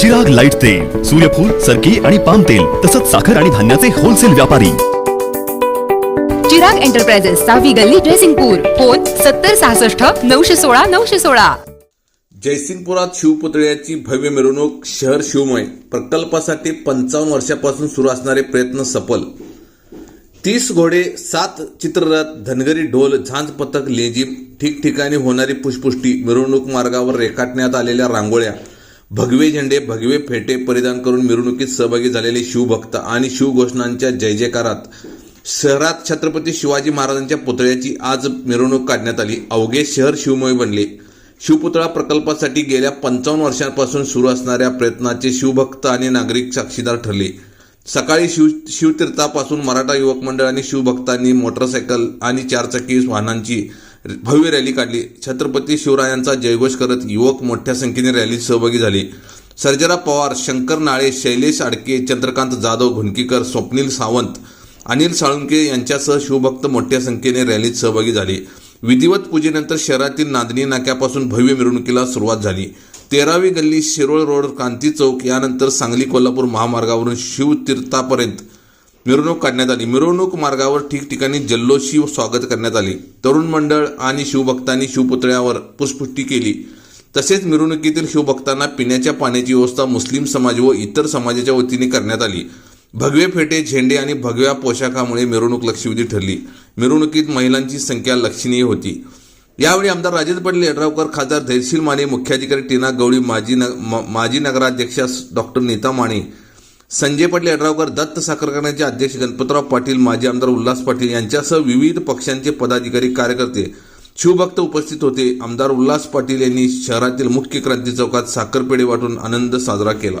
Chirag light तेल सूर्यफूल सरकी आणि पाम तेल तसंच साखर आणि धान्याचे होलसेल व्यापारी. चिराग एंटरप्राइजेस सावी गल्ली जयसिंगपूर फोन सत्तर सहासष्ट नऊशे सोळा नऊशे सोळा. जयसिंगपुरात शिवपुतळ्याची भव्य मिरवणूक शहर शिवमय. प्रकल्पासाठी पंचावन्न वर्षापासून सुरू असणारे प्रयत्न सफल. तीस घोडे सात चित्ररथ धनगरी ढोल झांज पथक लेझिम ठिकठिकाणी होणारी पुष्पुष्टी मिरवणूक मार्गावर रेखाटण्यात आलेल्या रांगोळ्या भगवे झेंडे भगवे फेटे परिधान करून मिरवणुकीत सहभागी झालेले शिवभक्त आणि शिवघोषणांच्या जय जयकारात शहरात छत्रपती शिवाजी महाराजांच्या पुतळ्याची आज मिरवणूक काढण्यात आली. अवघे शहर शिवमय बनले. शिवपुतळा प्रकल्पासाठी गेल्या पंचावन्न वर्षांपासून सुरू असणाऱ्या प्रयत्नाचे शिवभक्त आणि नागरिक साक्षीदार ठरले. सकाळी शिव शिवतीर्थापासून मराठा युवक मंडळ आणि शिवभक्तांनी मोटरसायकल आणि चारचाकी वाहनांची भव्य रॅली काढली. छत्रपती शिवरायांचा जयघोष करत युवक मोठ्या संख्येने रॅलीत सहभागी झाले. सर्जरा पवार शंकर नाळे शैलेश आडके चंद्रकांत जाधव घुनकीकर स्वप्नील सावंत अनिल साळुंके यांच्यासह शिवभक्त मोठ्या संख्येने रॅलीत सहभागी झाले. विधिवत पूजेनंतर शहरातील नांदणी नाक्यापासून भव्य मिरवणुकीला सुरुवात झाली. तेरावी गल्ली शिरोळ रोड क्रांती चौक यानंतर सांगली कोल्हापूर महामार्गावरून शिवतीर्थापर्यंत मिरवणूक काढण्यात आली. मिरवणूक मार्गावर ठिकठिकाणी जल्लोषी स्वागत करण्यात आले. तरुण मंडळ आणि शिवभक्तांनी शिवपुतळ्यावर पुष्पुष्टी केली. तसेच मिरवणुकीतील शिवभक्तांना पिण्याच्या पाण्याची व्यवस्था मुस्लिम समाज व इतर समाजाच्या वतीने करण्यात आली. भगवे फेटे झेंडे आणि भगव्या पोशाखामुळे मिरवणूक लक्षवेधी ठरली. मिरवणुकीत महिलांची संख्या लक्षणीय होती. यावेळी आमदार राजेंद्र पाटील यड्रावकर खासदार धैर्यशील माने मुख्याधिकारी टीना गवळी माजी न, म- माजी नगराध्यक्षा डॉक्टर नीता माने संजय पाटील यड्रावकर दत्त साखर कारखान्याचे अध्यक्ष गणपतराव पाटील माजी आमदार उल्हास पाटील यांच्यासह विविध पक्षांचे पदाधिकारी कार्यकर्ते शिवभक्त उपस्थित होते. आमदार उल्हास पाटील यांनी शहरातील मुख्य क्रांती चौकात साखरपेढे वाटून आनंद साजरा केला.